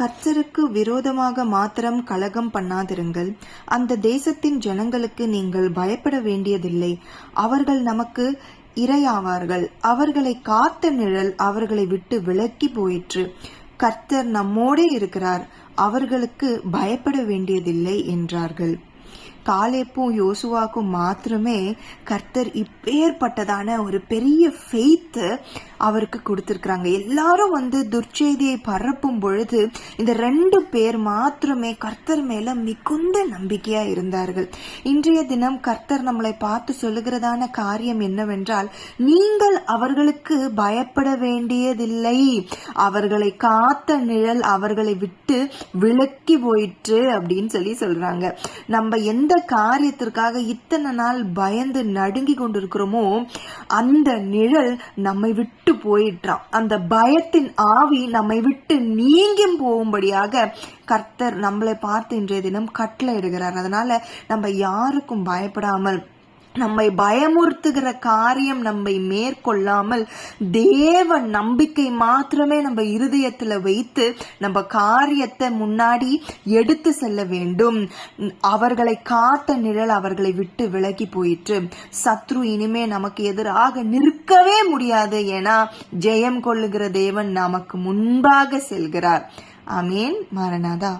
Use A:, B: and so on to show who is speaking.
A: கர்த்தருக்கு விரோதமாக மாத்திரம் கலகம் பண்ணாதிருங்கள். அந்த தேசத்தின் ஜனங்களுக்கு நீங்கள் பயப்பட வேண்டியதில்லை. அவர்கள் நமக்கு இரையாவார்கள். அவர்களை காத்த நிழல் அவர்களை விட்டு விலக்கி போயிற்று. கர்த்தர் நம்மோடே இருக்கிறார். அவர்களுக்கு பயப்பட வேண்டியதில்லை என்றார்கள். காலேப்பும் யோசுவாக்கும் மாத்திரமே கர்த்தர் இப்பேற்பட்டதான ஒரு பெரிய ஃபெய்த்து அவருக்கு கொடுத்துருக்குறாங்க. எல்லாரும் வந்து துர்ச்செய்தியை பரப்பும் பொழுது இந்த ரெண்டு பேர் மாத்திரமே கர்த்தர் மேல மிகுந்த நம்பிக்கையா இருந்தார்கள். இன்றைய தினம் கர்த்தர் நம்மளை பார்த்து சொல்லுகிறதான காரியம் என்னவென்றால் நீங்கள் அவர்களுக்கு பயப்பட வேண்டியதில்லை. அவர்களை காத்த நிழல் அவர்களை விட்டு விலக்கி போயிற்று அப்படின்னு சொல்லி சொல்றாங்க. நம்ம எந்த காரியத்திற்காக இத்தனை நாள் பயந்து நடுங்கி கொண்டிருக்கிறோமோ அந்த நிழல் நம்மை விட்டு போயிட்டான் அந்த பயத்தின் ஆவி நம்மை விட்டு நீங்கும் போகும்படியாக கர்த்தர் நம்மளை பார்த்து இன்றைய தினம் கட்டளை இடுகிறார் அதனால நம்ம யாருக்கும் பயப்படாமல் நம்மை பயமுறுத்துகிற காரியம் நம்மை மேற்கொள்ளாமல் தேவ நம்பிக்கை மாத்திரமே நம்ம இருதயத்துல வைத்து நம்ம காரியத்தை முன்னாடி எடுத்து செல்ல வேண்டும். அவர்களை காத்த நிழல் அவர்களை விட்டு விலகி போயிற்று. சத்ரு இனிமே நமக்கு எதிராக நிற்கவே முடியாது ஏன்னா ஜெயம் கொள்ளுகிற தேவன் நமக்கு முன்பாக செல்கிறார். ஆமேன். மரணாதா